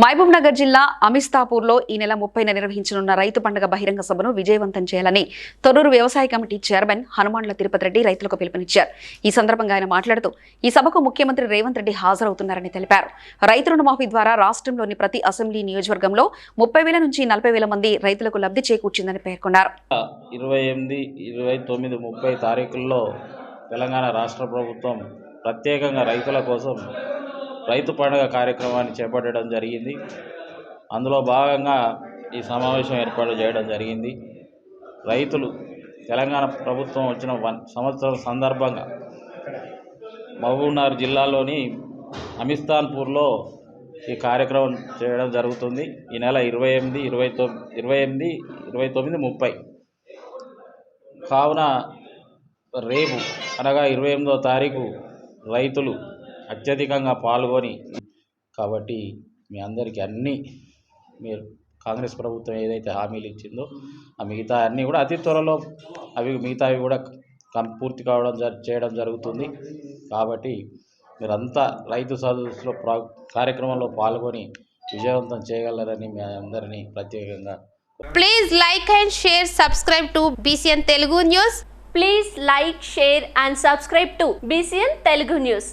మహబూబ్ నగర్ జిల్లా అమిస్తాపూర్లో ఈ నెల ముప్పైన నిర్వహించనున్న రైతు పండుగ బహిరంగ సభను విజయవంతం చేయాలని తొర్రూరు వ్యవసాయ కమిటీ చైర్మన్ హనుమాన్ల తిరుపతి రెడ్డి రైతులకు పిలుపునిచ్చారు. ఈ సందర్భంగా ఆయన మాట్లాడుతూ ఈ సభకు ముఖ్యమంత్రి రేవంత్ రెడ్డి హాజరవుతున్నారని తెలిపారు. రైతు రుణమాఫీ ద్వారా రాష్ట్రంలోని ప్రతి అసెంబ్లీ నియోజకవర్గంలో ముప్పై వేల నుంచి నలభై వేల మంది రైతులకు లబ్ధి చేకూర్చిందని పేర్కొన్నారు. ఇరవై ఎనిమిది ఇరవై తొమ్మిది ముప్పై తారీఖుల్లో తెలంగాణ రాష్ట్ర ప్రభుత్వం ప్రత్యేకంగా రైతుల కోసం రైతు పండుగ కార్యక్రమాన్ని చేపట్టడం జరిగింది. అందులో భాగంగా ఈ సమావేశం ఏర్పాటు చేయడం జరిగింది. రైతులు తెలంగాణ ప్రభుత్వం వచ్చిన వన్ సంవత్సరం సందర్భంగా మహబూబ్నగర్ జిల్లాలోని అమిస్తాన్పూర్లో ఈ కార్యక్రమం చేయడం జరుగుతుంది. ఈ నెల ఇరవై ఎనిమిది ఇరవై తొమ్మిది ఇరవై ఎనిమిది ఇరవై తొమ్మిది ముప్పై. కావున రేపు అనగా ఇరవై ఎనిమిదో తారీఖు రైతులు అత్యధికంగా పాల్గొని కాబట్టి మీ అందరికీ అన్నీ మీరు కాంగ్రెస్ ప్రభుత్వం ఏదైతే హామీలు ఇచ్చిందో ఆ మిగతా అన్నీ కూడా అతి త్వరలో అవి మిగతావి కూడా కం పూర్తి కావడం జ చేయడం జరుగుతుంది. కాబట్టి మీరంతా రైతు సదస్సులో ప్రా కార్యక్రమంలో పాల్గొని విజయవంతం చేయగలరని మీ అందరినీ ప్రత్యేకంగా please like and share subscribe to BCN Telugu news please like share and subscribe to BCN Telugu news